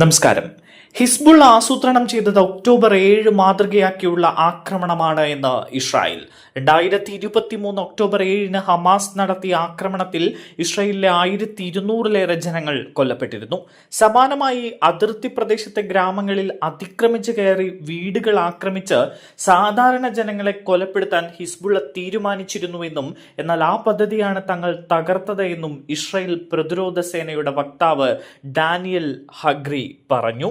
നമസ്കാരം. ഹിസ്ബുൾ ആസൂത്രണം ചെയ്തത് ഒക്ടോബർ ഏഴ് മാതൃകയാക്കിയുള്ള ആക്രമണമാണ് എന്ന് ഇസ്രായേൽ. രണ്ടായിരത്തി ഇരുപത്തി മൂന്ന് ഒക്ടോബർ ഏഴിന് ഹമാസ് നടത്തിയ ആക്രമണത്തിൽ ഇസ്രായേലിലെ ആയിരത്തി ഇരുന്നൂറിലേറെ ജനങ്ങൾ കൊല്ലപ്പെട്ടിരുന്നു. സമാനമായി അതിർത്തി പ്രദേശത്തെ ഗ്രാമങ്ങളിൽ അതിക്രമിച്ച് കയറി വീടുകൾ ആക്രമിച്ച് സാധാരണ ജനങ്ങളെ കൊലപ്പെടുത്താൻ ഹിസ്ബുള്ള തീരുമാനിച്ചിരുന്നുവെന്നും എന്നാൽ ആ പദ്ധതിയാണ് തങ്ങൾ തകർത്തത് എന്നും ഇസ്രായേൽ പ്രതിരോധ സേനയുടെ വക്താവ് ഡാനിയൽ ഹഗ്രി പറഞ്ഞു.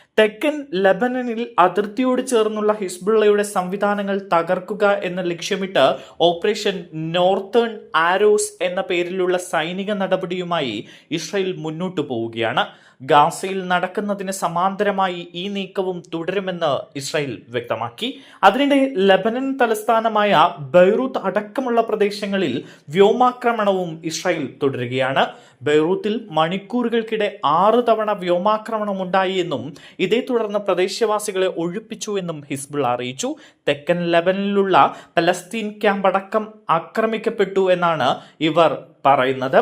തെക്കൻ ലബനനിൽ അതിർത്തിയോട് ചേർന്നുള്ള ഹിസ്ബുള്ളയുടെ സംവിധാനങ്ങൾ തകർക്കുക എന്ന് ലക്ഷ്യമിട്ട് ഓപ്പറേഷൻ നോർത്തേൺ ആരോസ് എന്ന പേരിലുള്ള സൈനിക നടപടിയുമായി ഇസ്രായേൽ മുന്നോട്ടു പോവുകയാണ്. ഗാസയിൽ നടക്കുന്നതിന് സമാന്തരമായി ഈ നീക്കവും തുടരുമെന്ന് ഇസ്രായേൽ വ്യക്തമാക്കി. അതിനിടെ ലബനൻ തലസ്ഥാനമായ ബൈറൂത്ത് അടക്കമുള്ള പ്രദേശങ്ങളിൽ വ്യോമാക്രമണവും ഇസ്രായേൽ തുടരുകയാണ്. ബൈറൂത്തിൽ മണിക്കൂറുകൾക്കിടെ ആറ് തവണ വ്യോമാക്രമണം ഉണ്ടായി എന്നും ഇതേ തുടർന്ന് പ്രദേശവാസികളെ ഒഴിപ്പിച്ചു എന്നും ഹിസ്ബുൾ അറിയിച്ചു. തെക്കൻ ലെബനിലുള്ള പലസ്തീൻ ക്യാമ്പ് അടക്കം ആക്രമിക്കപ്പെട്ടു എന്നാണ് ഇവർ പറയുന്നത്.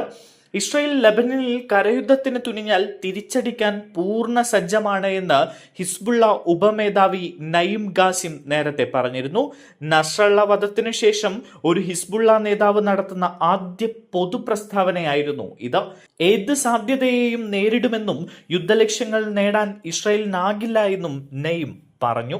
ഇസ്രായേൽ ലബനനിൽ കരയുദ്ധത്തിന് തുനിഞ്ഞാൽ തിരിച്ചടിക്കാൻ പൂർണ സജ്ജമാണ് എന്ന് ഹിസ്ബുള്ള ഉപമേധാവി നയിം ഗാസിം നേരത്തെ പറഞ്ഞിരുന്നു. നസ്രള്ള വധത്തിനു ശേഷം ഒരു ഹിസ്ബുള്ള നേതാവ് നടത്തുന്ന ആദ്യ പൊതുപ്രസ്താവനയായിരുന്നു ഇത്. ഏത് സാധ്യതയെയും നേരിടുമെന്നും യുദ്ധലക്ഷ്യങ്ങൾ നേടാൻ ഇസ്രയേലിനാകില്ല എന്നും നയിം പറഞ്ഞു.